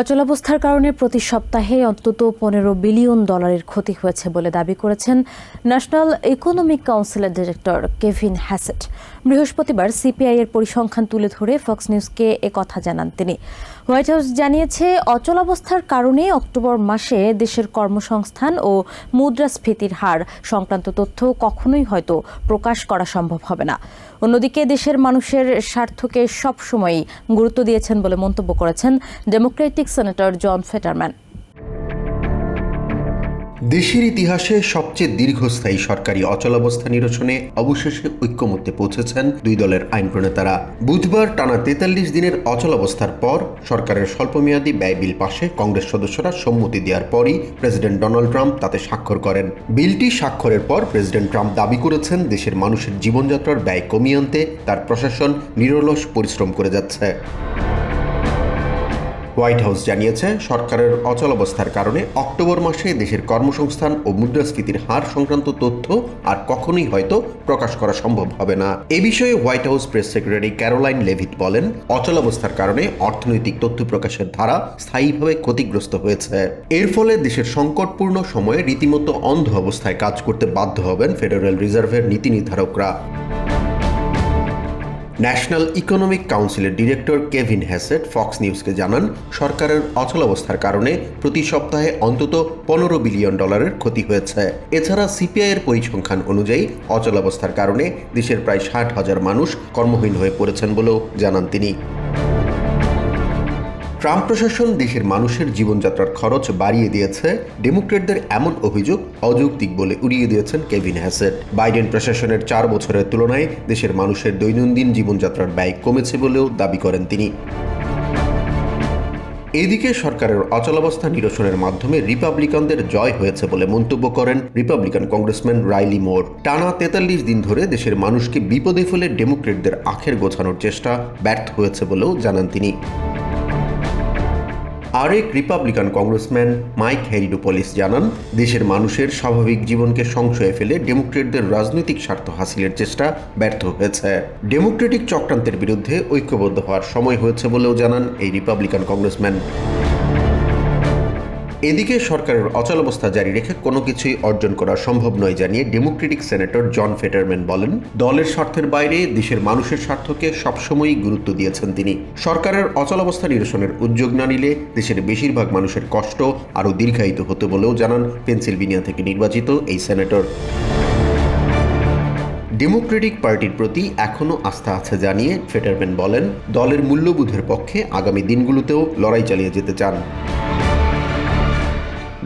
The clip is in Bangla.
অচলাবস্থার কারণে প্রতি সপ্তাহে অন্তত পনেরো বিলিয়ন ডলারের ক্ষতি হয়েছে বলে দাবি করেছেন ন্যাশনাল ইকোনমিক কাউন্সিলের ডিরেক্টর কেভিন হ্যাসেট। বৃহস্পতিবার সিপিআই এর পরিসংখ্যান তুলে ধরে ফক্স নিউজকে কথা জানান তিনি। হোয়াইট হাউস জানিয়েছে, অচলাবস্থার কারণে অক্টোবর মাসে দেশের কর্মসংস্থান ও মুদ্রাস্ফীতির হার সংক্রান্ত তথ্য কখনোই হয়তো প্রকাশ করা সম্ভব হবে না। অন্যদিকে দেশের মানুষের স্বার্থকে সবসময়ই গুরুত্ব দিয়েছেন বলে মন্তব্য করেছেন ডেমোক্রেটিক সেনেটর জন ফেটারম্যান। দেশের ইতিহাসে সবচেয়ে দীর্ঘস্থায়ী সরকারি অচলাবস্থা নিরসনে অবশেষে ঐক্যমত্যে পৌঁছেছেন দুই দলের আইন প্রণেতারা বুধবার টানা তেতাল্লিশ দিনের অচলাবস্থার পর সরকারের স্বল্পমেয়াদী ব্যয় বিল পাশে কংগ্রেস সদস্যরা সম্মতি দেওয়ার পরই প্রেসিডেন্ট ডোনাল্ড ট্রাম্প তাতে স্বাক্ষর করেন। বিলটি স্বাক্ষরের পর প্রেসিডেন্ট ট্রাম্প দাবি করেছেন, দেশের মানুষের জীবনযাত্রার ব্যয় কমিয়ে আনতে তার প্রশাসন নিরলস পরিশ্রম করে যাচ্ছে। হোয়াইট হাউস জানিয়েছে, সরকারের অচলাবস্থার কারণে অক্টোবর মাসে দেশের কর্মসংস্থান ও মুদ্রাস্ফীতির হার সংক্রান্ত তথ্য আর কখনোই হয়তো প্রকাশ করা সম্ভব হবে না। এ বিষয়ে White House press secretary Karoline Leavitt বলেন অচলাবস্থার কারণে অর্থনৈতিক তথ্য প্রকাশের ধারা স্থায়ীভাবে ক্ষতিগ্রস্ত হয়েছে। এর ফলে দেশের সংকটপূর্ণ সময়ে রীতিমতো অন্ধ অবস্থায় কাজ করতে বাধ্য হবেন ফেডারেল রিজার্ভের নীতি নির্ধারকরা। ন্যাশনাল ইকোনমিক কাউন্সিলের ডিরেক্টর কেভিন হ্যাসেট ফক্স নিউজকে জানান, সরকারের অচলাবস্থার কারণে প্রতি সপ্তাহে অন্তত পনেরো বিলিয়ন ডলারের ক্ষতি হয়েছে। এছাড়া সিপিআই এর পরিসংখ্যান অনুযায়ী অচলাবস্থার কারণে দেশের প্রায় ষাট হাজার মানুষ কর্মহীন হয়ে পড়েছেন বলেও জানান তিনি। ট্রাম্প প্রশাসন দেশের মানুষের জীবনযাত্রার খরচ বাড়িয়ে দিয়েছে। ডেমোক্রেটদের এমন অভিযোগ অযৌক্তিক বলে উড়িয়ে দিয়েছেন কেভিন হ্যাসেট। বাইডেন প্রশাসনের চার বছরের তুলনায় দেশের মানুষের দৈনন্দিন জীবনযাত্রার ব্যয় কমেছে বলেও দাবি করেন তিনি। এদিকে সরকারের অচলাবস্থা নিরসনের মাধ্যমে রিপাবলিকানদের জয় হয়েছে বলে মন্তব্য করেন রিপাবলিকান কংগ্রেসম্যান রাইলি মোর। টানা তেতাল্লিশ দিন ধরে দেশের মানুষকে বিপদে ফেলে ডেমোক্রেটদের আখের গোছানোর চেষ্টা ব্যর্থ হয়েছে বলেও জানান তিনি। আরেক রিপাবলিকান কংগ্রেসম্যান মাইক হ্যারিডোপলিস জানান, দেশের মানুষের স্বাভাবিক জীবনকে সংশয়ে ফেলে ডেমোক্রেটদের রাজনৈতিক স্বার্থ হাসিলের চেষ্টা ব্যর্থ হয়েছে। ডেমোক্রেটিক চক্রান্তের বিরুদ্ধে ঐক্যবদ্ধ হওয়ার সময় হয়েছে বলেও জানান এই রিপাবলিকান কংগ্রেসম্যান এদিকে সরকারের অচলাবস্থা জারি রেখে কোনো কিছুই অর্জন করা সম্ভব নয় জানিয়ে ডেমোক্রেটিক সেনেটর জন ফেটারম্যান বলেন। দলের স্বার্থের বাইরে, দেশের মানুষের স্বার্থকে সবসময়ই গুরুত্ব দিয়েছেন তিনি। সরকারের অচলাবস্থা নিরসনের উদ্যোগ না নিলে দেশের বেশিরভাগ মানুষের কষ্ট আরও দীর্ঘায়িত হতে বলেও জানান পেনসিলভেনিয়া থেকে নির্বাচিত এই সেনেটর ডেমোক্রেটিক পার্টির প্রতি এখনও আস্থা আছে জানিয়ে ফেটারম্যান বলেন, দলের মূল্যবোধের পক্ষে আগামী দিনগুলোতেও লড়াই চালিয়ে যেতে চান।